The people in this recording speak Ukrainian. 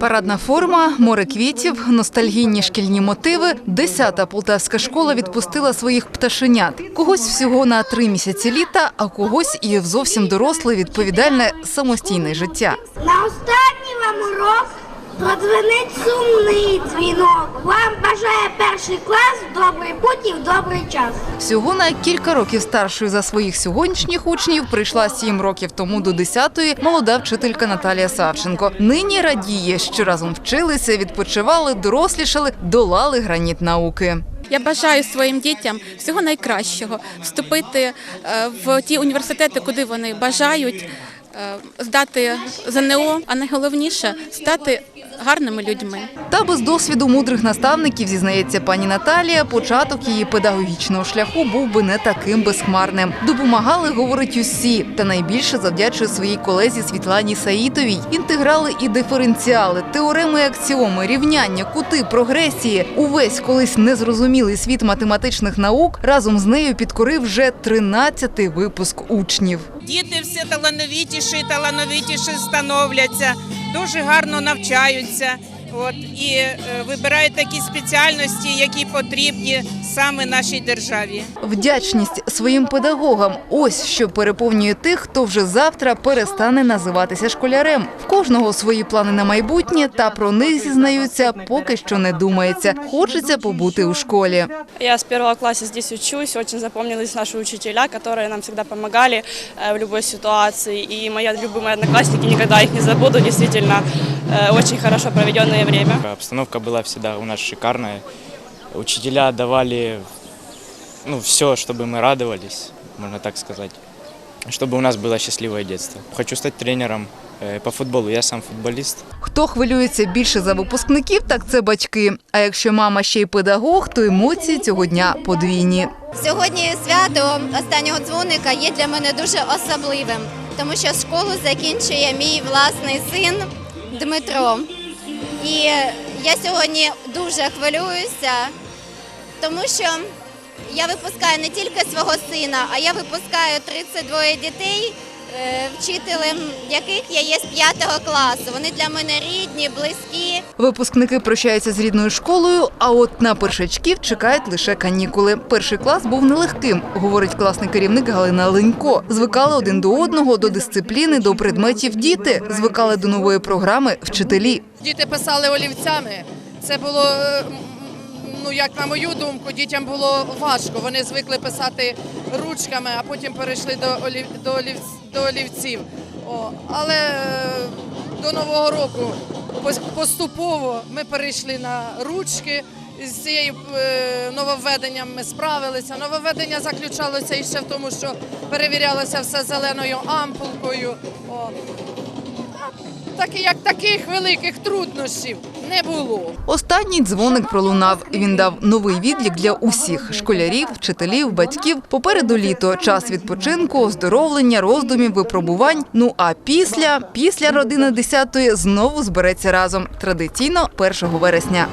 Парадна форма, море квітів, ностальгійні шкільні мотиви. Десята полтавська школа відпустила своїх пташенят. Когось всього на три місяці літа, а когось і в зовсім доросле, відповідальне самостійне життя. На останній вам урок продзвенить сумний дзвінок. Вам бажає перший клас добрий путь добрий час. Всього на кілька років старшою за своїх сьогоднішніх учнів прийшла сім років тому до десятої молода вчителька Наталія Савченко. Нині радіє, що разом вчилися, відпочивали, дорослішали, долали граніт науки. Я бажаю своїм дітям всього найкращого вступити е, в ті університети, куди вони бажають, е, здати ЗНО, а найголовніше стати гарними людьми. Та без досвіду мудрих наставників, зізнається пані Наталія, початок її педагогічного шляху був би не таким безхмарним. Допомагали, говорить усі, та найбільше завдячує своїй колезі Світлані Саїтовій. Інтеграли і диференціали, теореми, і аксіоми, рівняння, кути, прогресії. Увесь колись незрозумілий світ математичних наук разом з нею підкорив вже 13-й випуск учнів. Діти все талановитіші, і талановитіші становляться, дуже гарно навчаються. От і е, вибирають такі спеціальності, які потрібні саме нашій державі. Вдячність своїм педагогам – ось що переповнює тих, хто вже завтра перестане називатися школярем. В кожного свої плани на майбутнє, та про них зізнаються, поки що не думається. Хочеться побути у школі. Я с первого класса здесь учусь, очень запомнились наши учителя, которые нам всегда помогали э, в любой ситуации. И мои любимые одноклассники, никогда их не забуду, действительно, э, очень хорошо проведенное время. Обстановка была всегда у нас шикарная. Учителя давали ну, все, чтобы мы радовались, можно так сказать. Чтобы у нас было счастливое детство. Хочу стать тренером э, по футболу. Я сам футболист. Хто хвилюється більше за випускників, так це батьки. А якщо мама ще й педагог, то емоції цього дня подвійні. Сьогодні свято останнього дзвоника є для мене дуже особливим, тому що школу закінчує мій власний син Дмитро. І я сьогодні дуже хвилююся, тому що я випускаю не тільки свого сина, а я випускаю 32 дітей, вчителем яких я є з 5 класу. Вони для мене рідні, близькі. Випускники прощаються з рідною школою, а от на першачків чекають лише канікули. Перший клас був нелегким, говорить класний керівник Галина Ленько. Звикали один до одного, до дисципліни, до предметів діти. Звикали до нової програми вчителі. Діти писали олівцями. Це було, е, ну як на мою думку, дітям було важко. Вони звикли писати ручками, а потім перейшли до, олів, до, олів, до олівців. О, але е, до Нового року поступово ми перейшли на ручки. З цією е, нововведенням ми справилися. Нововведення заключалося і ще в тому, що перевірялося все зеленою ампулкою. Так як таких великих труднощів не було. Останній дзвоник пролунав. Він дав новий відлік для усіх школярів, вчителів, батьків. Попереду літо, час відпочинку, оздоровлення, роздумів, випробувань. Ну а після, після родини 10-ї знову збереться разом. Традиційно 1 вересня.